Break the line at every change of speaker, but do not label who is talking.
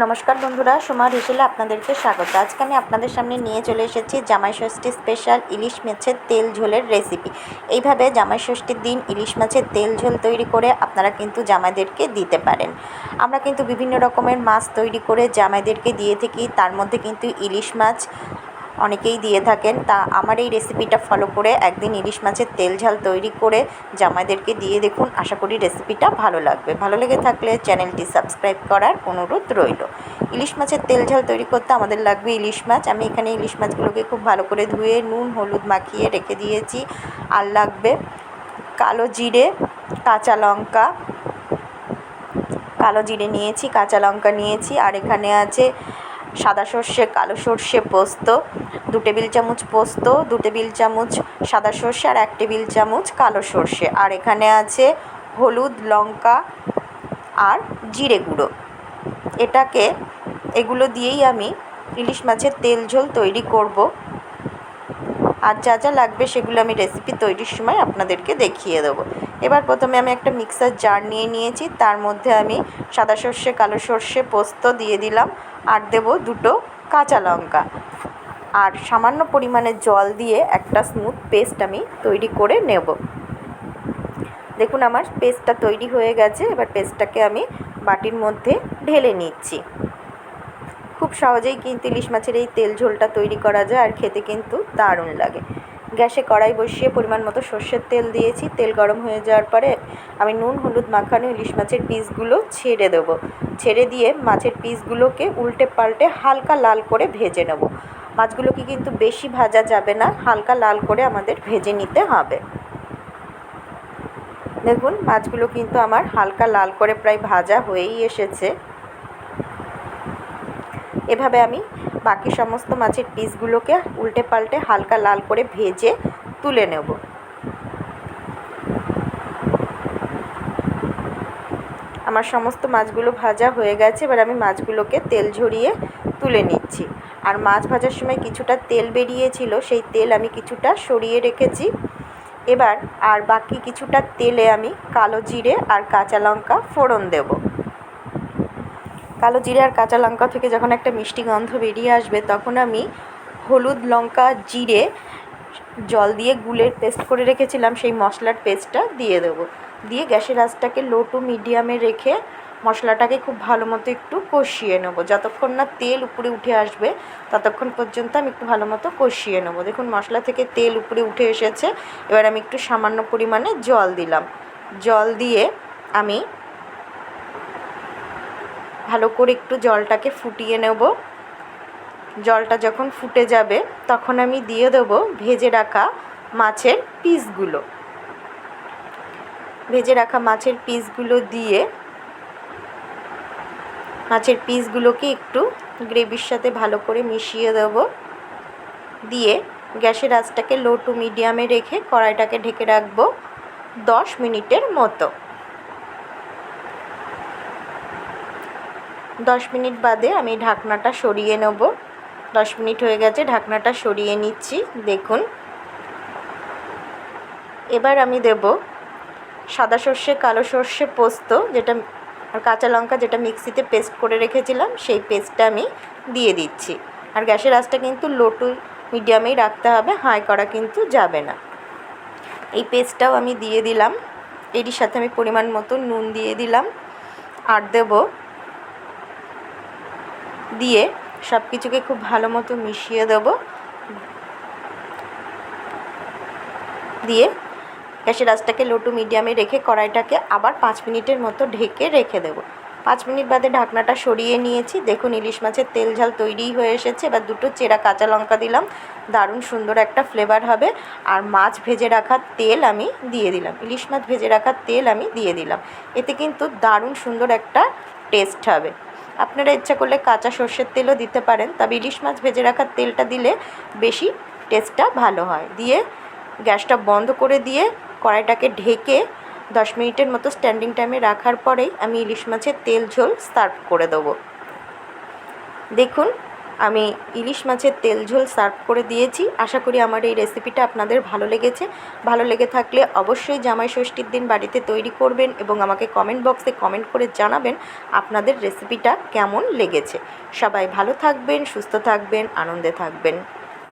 নমস্কার বন্ধুরা, সোমা হেসেলে আপনাদেরকে স্বাগত। আজকে আমি আপনাদের সামনে নিয়ে চলে এসেছি জামাই ষষ্ঠী স্পেশাল ইলিশ মাছের তেল ঝোলের রেসিপি এইভাবে জামাই ষষ্ঠীর দিন ইলিশ মাছের তেল ঝোল তৈরি করে আপনারা কিন্তু জামাইদেরকে দিতে পারেন। আমরা কিন্তু বিভিন্ন রকমের মাছ তৈরি করে জামাইদেরকে দিয়ে থাকি, তার মধ্যে কিন্তু ইলিশ মাছ অনেকেই দিয়ে থাকেন। তা আমার এই রেসিপিটা ফলো করে একদিন ইলিশ মাছের তেল ঝাল তৈরি করে জামাইদেরকে দিয়ে দেখুন। আশা করি রেসিপিটা ভালো লাগবে। ভালো লেগে থাকলে চ্যানেলটি সাবস্ক্রাইব করার অনুরোধ রইল। ইলিশ মাছের তেল ঝাল তৈরি করতে আমাদের লাগবে ইলিশ মাছ। আমি এখানে ইলিশ মাছগুলোকে খুব ভালো করে ধুয়ে নুন, হলুদ মাখিয়ে রেখে দিয়েছি। আর লাগবে কালো জিরে, কাঁচা লঙ্কা। কালো জিরে নিয়েছি, কাঁচা লঙ্কা নিয়েছি। আর এখানে আছে সাদা সর্ষে, কালো সর্ষে পোস্ত, দু টেবিল চামচ পোস্ত, দু টেবিল চামচ সাদা সর্ষে আর এক টেবিল চামচ কালো সর্ষে। আর এখানে আছে হলুদ, লঙ্কা আর জিরে গুঁড়ো। এটাকে, এগুলো দিয়েই আমি ইলিশ মাছের তেল ঝোল তৈরি করব। আর যা যা লাগবে সেগুলো আমি রেসিপি তৈরির সময় আপনাদেরকে দেখিয়ে দেবো। এবার প্রথমে আমি একটা মিক্সার জার নিয়ে নিয়েছি, তার মধ্যে আমি সাদা সর্ষে, কালো সর্ষে পোস্ত দিয়ে দিলাম আর দেব দুটো কাঁচা লঙ্কা। আর সামান্য পরিমাণে জল দিয়ে একটা স্মুথ পেস্ট আমি তৈরি করে নেব। দেখুন আমার পেস্টটা তৈরি হয়ে গেছে, এবার পেস্টটাকে আমি বাটির মধ্যে ঢেলে নিচ্ছি। খুব সহজেই কিন্তু ইলিশ মাছের এই তেল ঝোলটা তৈরি করা যায় আর খেতে কিন্তু দারুণ লাগে। গ্যাসে কড়াই বসিয়ে পরিমাণ মতো সর্ষের তেল দিয়েছি। তেল গরম হয়ে যাওয়ার পরে আমি নুন, হলুদ, মাখানো ইলিশ মাছের পিসগুলো ছেড়ে দেব। ছেড়ে দিয়ে মাছের পিসগুলোকে উল্টে পাল্টে হালকা লাল করে ভেজে নেব। মাছগুলোকে কিন্তু বেশি ভাজা যাবে না, হালকা লাল করে আমাদের ভেজে নিতে হবে। দেখুন, মাছগুলো কিন্তু আমার হালকা লাল করে প্রায় ভাজা হয়েই এসেছে। এভাবে আমি বাকি সমস্ত মাছের পিসগুলোকে উল্টে পাল্টে হালকা লাল করে ভেজে তুলে নেব। আমার সমস্ত মাছগুলো ভাজা হয়ে গেছে, এবার আমি মাছগুলোকে তেল ঝরিয়ে তুলে নিচ্ছি। আর মাছ ভাজার সময় কিছুটা তেল বেরিয়েছিল, সেই তেল আমি কিছুটা সরিয়ে রেখেছি। এবার আর বাকি কিছুটা তেলে আমি কালো জিরে আর কাঁচা লঙ্কা ফোড়ন দেবো। কালো জিরে আর কাঁচা লঙ্কা থেকে যখন একটা মিষ্টি গন্ধ বেরিয়ে আসবে, তখন আমি হলুদ লঙ্কা জিরে জল দিয়ে গুলের পেস্ট করে রেখেছিলাম, সেই মশলার পেস্টটা দিয়ে দেবো। দিয়ে গ্যাসের আঁচটাকে লো টু মিডিয়ামে রেখে মশলাটাকে খুব ভালো মতো একটু কষিয়ে নেব। যতক্ষণ না তেল উপরে উঠে আসবে, ততক্ষণ পর্যন্ত আমি একটু ভালো মতো কষিয়ে নেব। দেখুন, মশলা থেকে তেল উপরে উঠে এসেছে। এবার আমি একটু সামান্য পরিমাণে জল দিলাম। জল দিয়ে আমি ভালো করে একটু জলটাকে ফুটিয়ে নেব। জলটা যখন ফুটে যাবে, তখন আমি দিয়ে দেবো ভেজে রাখা মাছের পিসগুলো। ভেজে রাখা মাছের পিসগুলো দিয়ে মাছের পিসগুলোকে একটু গ্রেভির সাথে ভালো করে মিশিয়ে দেব। দিয়ে গ্যাসের আঁচটাকে লো টু মিডিয়ামে রেখে কড়াইটাকে ঢেকে রাখব দশ মিনিটের মতো। দশ মিনিট বাদে আমি ঢাকনাটা সরিয়ে নেব। দশ মিনিট হয়ে গেছে, ঢাকনাটা সরিয়ে নিচ্ছি, দেখুন। এবার আমি দেব সাদা সর্ষে, কালো সর্ষে পোস্ত, যেটা আর কাঁচা লঙ্কা যেটা মিক্সিতে পেস্ট করে রেখেছিলাম, সেই পেস্টটা আমি দিয়ে দিচ্ছি। আর গ্যাসের আঁচটা কিন্তু লো টু মিডিয়ামেই রাখতে হবে, হাই করা কিন্তু যাবে না। এই পেস্টটাও আমি দিয়ে দিলাম। এটির সাথে আমি পরিমাণ মতো নুন দিয়ে দিলাম। আর দেবো দিয়ে সব কিছুকে খুব ভালো মতো মিশিয়ে দেব। দিয়ে গ্যাসের আঁচটাকে লো টু মিডিয়ামে রেখে কড়াইটাকে আবার পাঁচ মিনিটের মতো ঢেকে রেখে দেব। পাঁচ মিনিট বাদে ঢাকনাটা সরিয়ে নিয়েছি। দেখুন, ইলিশ মাছের তেল ঝাল তৈরিই হয়ে এসেছে। এবার দুটো চেরা কাঁচা লঙ্কা দিলাম। দারুণ সুন্দর একটা ফ্লেভার হবে। আর মাছ ভেজে রাখার তেল আমি দিয়ে দিলাম। ইলিশ মাছ ভেজে রাখার তেল আমি দিয়ে দিলাম। এতে কিন্তু দারুণ সুন্দর একটা টেস্ট হবে। আপনারা ইচ্ছা করলে কাঁচা সর্ষের তেলও দিতে পারেন, তবে ইলিশ মাছ ভেজে রাখার তেলটা দিলে বেশি টেস্টটা ভালো হয়। দিয়ে গ্যাসটা বন্ধ করে দিয়ে কড়াইটাকে ঢেকে দশ মিনিটের মতো স্ট্যান্ডিং টাইমে রাখার পরেই আমি ইলিশ মাছের তেল ঝোল সার্ভ করে দেবো। দেখুন আমি ইলিশ মাছের তেল ঝোল সার্ভ করে দিয়েছি। আশা করি আমার এই রেসিপিটা আপনাদের ভালো লেগেছে। ভালো লেগে থাকলে অবশ্যই জামাই ষষ্ঠীর দিন বাড়িতে তৈরি করবেন এবং আমাকে কমেন্ট বক্সে কমেন্ট করে জানাবেন আপনাদের রেসিপিটা কেমন লেগেছে। সবাই ভালো থাকবেন, সুস্থ থাকবেন, আনন্দে থাকবেন।